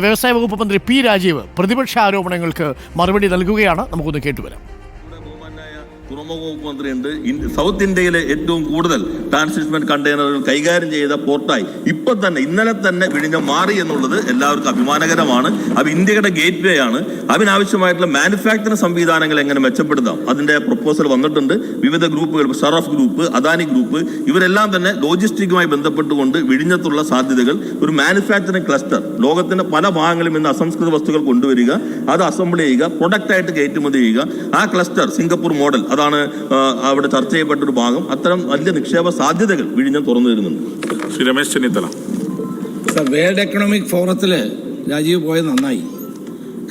വ്യവസായ വകുപ്പ് മന്ത്രി പി രാജീവ് പ്രതിപക്ഷ ആരോപണങ്ങൾക്ക് മറുപടി നൽകുകയാണ്. നമുക്കൊന്ന് കേട്ടുവരാം. തുറമുഖ വകുപ്പ് മന്ത്രിയുണ്ട് സൗത്ത് ഇന്ത്യയിലെ ഏറ്റവും കൂടുതൽ ട്രാൻസ്ഷിപ്മെന്റ് കണ്ടെയ്നറുകൾ കൈകാര്യം ചെയ്ത പോർട്ടായി. ഇപ്പൊ തന്നെ ഇന്നലെ തന്നെ വിഴിഞ്ഞം മാറി എന്നുള്ളത് എല്ലാവർക്കും അഭിമാനകരമാണ്. അത് ഇന്ത്യയുടെ ഗേറ്റ് വേ ആണ്. അതിനാവശ്യമായിട്ടുള്ള മാനുഫാക്ചറിംഗ് സംവിധാനങ്ങൾ എങ്ങനെ മെച്ചപ്പെടുത്താം? അതിന്റെ പ്രപ്പോസൽ വന്നിട്ടുണ്ട്. വിവിധ ഗ്രൂപ്പുകൾ ഷറഫ് ഗ്രൂപ്പ് അദാനി ഗ്രൂപ്പ് ഇവരെല്ലാം തന്നെ ലോജിസ്റ്റിക്കുമായി ബന്ധപ്പെട്ടുകൊണ്ട് വിഴിഞ്ഞത്തുള്ള സാധ്യതകൾ ഒരു മാനുഫാക്ചറിംഗ് ക്ലസ്റ്റർ ലോകത്തിന്റെ പല ഭാഗങ്ങളിൽ നിന്ന് അസംസ്കൃത വസ്തുക്കൾ കൊണ്ടുവരിക അത് അസംബിൾ ചെയ്യുക പ്രൊഡക്റ്റ് ആയിട്ട് കയറ്റുമതി ചെയ്യുക. ആ ക്ലസ്റ്റർ സിംഗപ്പൂർ മോഡൽ അതാണ് അവിടെ ചർച്ച ചെയ്യപ്പെട്ട ഒരു ഭാഗം. അത്തരം വലിയ നിക്ഷേപ സാധ്യതകൾ വിഴിഞ്ഞം തുറന്നു തരുന്നുണ്ട്. Shri Ramesh Chennithala. Sir world economic ഫോറത്തിൽ രാജീവ് പോയത് നന്നായി.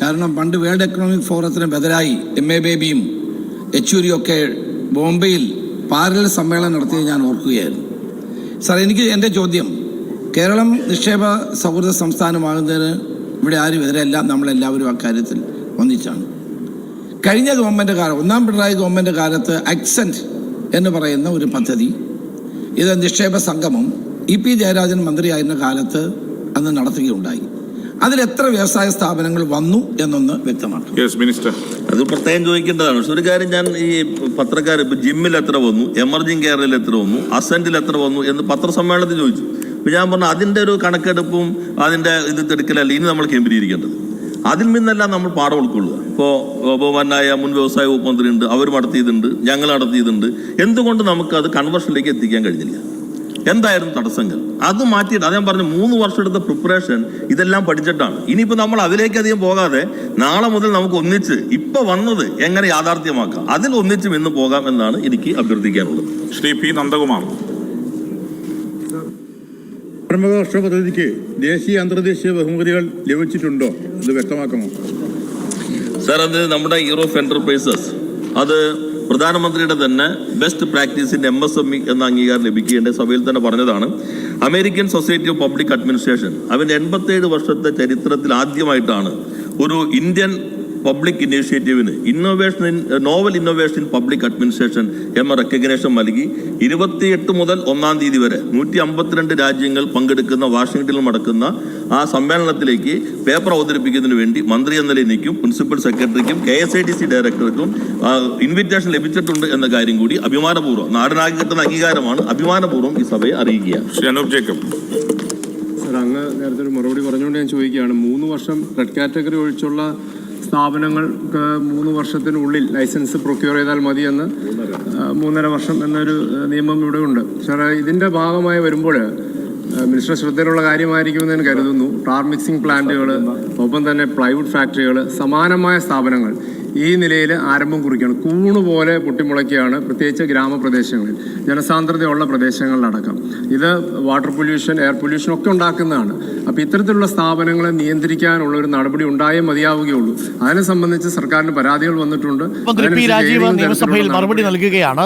കാരണം പണ്ട് വേൾഡ് എക്കണോമിക് ഫോറത്തിന് ബദലായി എം എ ബേബിയും യെച്ചൂരിയും ഒക്കെ ബോംബെയിൽ പാരലൽ സമ്മേളനം നടത്തിയത് ഞാൻ ഓർക്കുകയായിരുന്നു. സാർ എനിക്ക് എന്റെ ചോദ്യം കേരളം നിക്ഷേപ സൗഹൃദ സംസ്ഥാനമാകുന്നതിന് ഇവിടെ ആരും എതിരല്ല നമ്മളെല്ലാവരും അക്കാര്യത്തിൽ ഒന്നിച്ചാണ്. കഴിഞ്ഞ ഗവൺമെന്റ് കാലം ഒന്നാം പിണറായി ഗവൺമെന്റ് കാലത്ത് അക്സെന്റ് എന്ന് പറയുന്ന ഒരു പദ്ധതി ഇത് നിക്ഷേപ സംഗമം ഇ പി ജയരാജൻ മന്ത്രിയായിരുന്ന കാലത്ത് അന്ന് നടത്തുകയുണ്ടായി. അതിൽ എത്ര വ്യവസായ സ്ഥാപനങ്ങൾ വന്നു എന്നൊന്ന് വ്യക്തമാക്കും. മിനിസ്റ്റർ അത് പ്രത്യേകം ചോദിക്കേണ്ടതാണ്. പക്ഷെ ഒരു കാര്യം ഞാൻ ഈ പത്രക്കാർ ഇപ്പോൾ ജിമ്മിൽ എത്ര വന്നു എമർജിംഗ് കെയറിൽ എത്ര വന്നു അസെന്റിൽ എത്ര വന്നു എന്ന് പത്രസമ്മേളനത്തിൽ ചോദിച്ചു. അപ്പൊ ഞാൻ പറഞ്ഞു അതിന്റെ ഒരു കണക്കെടുപ്പും അതിന്റെ ഇത് എടുക്കലല്ല. ഇനി നമ്മൾ കേന്ദ്രീകരിക്കേണ്ടത്. അതിൽ നിന്നെല്ലാം നമ്മൾ പാഠം ഉൾക്കൊള്ളുക ഇപ്പോൾ ബഹുമാനായ മുൻ വ്യവസായ വകുപ്പ് മന്ത്രി ഉണ്ട് അവർ നടത്തിയതുണ്ട് ഞങ്ങൾ നടത്തിയതുണ്ട്. എന്തുകൊണ്ട് നമുക്ക് അത് കൺവേർഷനിലേക്ക് എത്തിക്കാൻ കഴിഞ്ഞില്ല? എന്തായിരുന്നു തടസ്സങ്ങൾ? അത് മാറ്റിയിട്ട് അത് ഞാൻ പറഞ്ഞു മൂന്ന് വർഷം എടുത്ത പ്രിപ്പറേഷൻ ഇതെല്ലാം പഠിച്ചിട്ടാണ്. ഇനിയിപ്പോൾ നമ്മൾ അതിലേക്ക് അധികം പോകാതെ നാളെ മുതൽ നമുക്ക് ഒന്നിച്ച് ഇപ്പൊ വന്നത് എങ്ങനെ യാഥാർത്ഥ്യമാക്കാം? അതിൽ ഒന്നിച്ചും ഇന്ന് പോകാം എന്നാണ് എനിക്ക് അഭ്യർത്ഥിക്കാനുള്ളത്. ശ്രീ പി നന്ദകുമാർ. പ്രമുഖ പദ്ധതിക്ക് ദേശീയ അന്തർദേശീയ ബഹുമതികൾ ലഭിച്ചിട്ടുണ്ടോ അത് വ്യക്തമാക്കണം സാർ അത് നമ്മുടെ ഓഫ് എന്റർപ്രൈസസ് അത് പ്രധാനമന്ത്രിയുടെ തന്നെ ബെസ്റ്റ് പ്രാക്ടീസിന്റെ എം എസ് എം ഇ എന്ന അംഗീകാരം ലഭിക്കേണ്ട സഭയിൽ തന്നെ പറഞ്ഞതാണ് American society of public administration അവന്റെ എൺപത്തേഴ് വർഷത്തെ ചരിത്രത്തിൽ ആദ്യമായിട്ടാണ് ഒരു Indian public ഇനീഷ്യേറ്റീവിന് innovation in novel innovation in public administration എന്ന റെക്കഗ്നേഷൻ നൽകി ഇരുപത്തിയെട്ട് മുതൽ ഒന്നാം തീയതി വരെ നൂറ്റി അമ്പത്തിരണ്ട് രാജ്യങ്ങൾ പങ്കെടുക്കുന്ന വാഷിംഗ്ടണിൽ നടക്കുന്ന ആ സമ്മേളനത്തിലേക്ക് പേപ്പർ അവതരിപ്പിക്കുന്നതിന് വേണ്ടി മന്ത്രി എന്ന നിലയിലേക്കും principal സെക്രട്ടറിക്കും K S I T C ഡയറക്ടർക്കും invitation ലഭിച്ചിട്ടുണ്ട് എന്ന കാര്യം കൂടി അഭിമാനപൂർവം നാടിനാകെ കിട്ടുന്ന അംഗീകാരമാണ്. അഭിമാനപൂർവം ഈ സഭയെ അറിയിക്കുക ശ്രീ അനൂപ് ജേക്കബ് അങ്ങ് നേരത്തെ ഒരു മറുപടി പറഞ്ഞുകൊണ്ട് ഞാൻ ചോദിക്കുകയാണ്. മൂന്ന് വർഷം റെഡ് കാറ്റഗറി ഒഴിച്ചുള്ള സ്ഥാപനങ്ങൾക്ക് മൂന്ന് വർഷത്തിനുള്ളിൽ ലൈസൻസ് പ്രൊക്യൂർ ചെയ്താൽ മതിയെന്ന് മൂന്നര വർഷം എന്നൊരു നിയമം ഇവിടെ ഉണ്ട്. സാറേ ഇതിന്റെ ഭാഗമായി വരുമ്പോൾ മിനിസ്റ്റർ ശ്രദ്ധയിലുള്ള കാര്യമായിരിക്കുമെന്ന് ഞാൻ കരുതുന്നു. ടാർ മിക്സിംഗ് പ്ലാന്റുകൾ ഒപ്പം തന്നെ പ്ലൈവുഡ് ഫാക്ടറികൾ സമാനമായ സ്ഥാപനങ്ങൾ. ഈ നിലയിൽ ആരംഭം കുറിക്കുകയാണ്. കൂണ് പോലെ പൊട്ടിമുളയ്ക്കുകയാണ് പ്രത്യേകിച്ച് ഗ്രാമപ്രദേശങ്ങളിൽ ജനസാന്ദ്രതയുള്ള പ്രദേശങ്ങളിലടക്കം. ഇത് വാട്ടർ പൊല്യൂഷൻ എയർ പൊല്യൂഷൻ ഒക്കെ ഉണ്ടാക്കുന്നതാണ്. അപ്പോൾ ഇത്തരത്തിലുള്ള സ്ഥാപനങ്ങളെ നിയന്ത്രിക്കാനുള്ള ഒരു നടപടി ഉണ്ടായേ മതിയാവുകയുള്ളൂ. അതിനെ സംബന്ധിച്ച് സർക്കാരിന് പരാതികൾ വന്നിട്ടുണ്ട്. രാജീവ് നിയമസഭയിൽ മറുപടി നൽകുകയാണ്.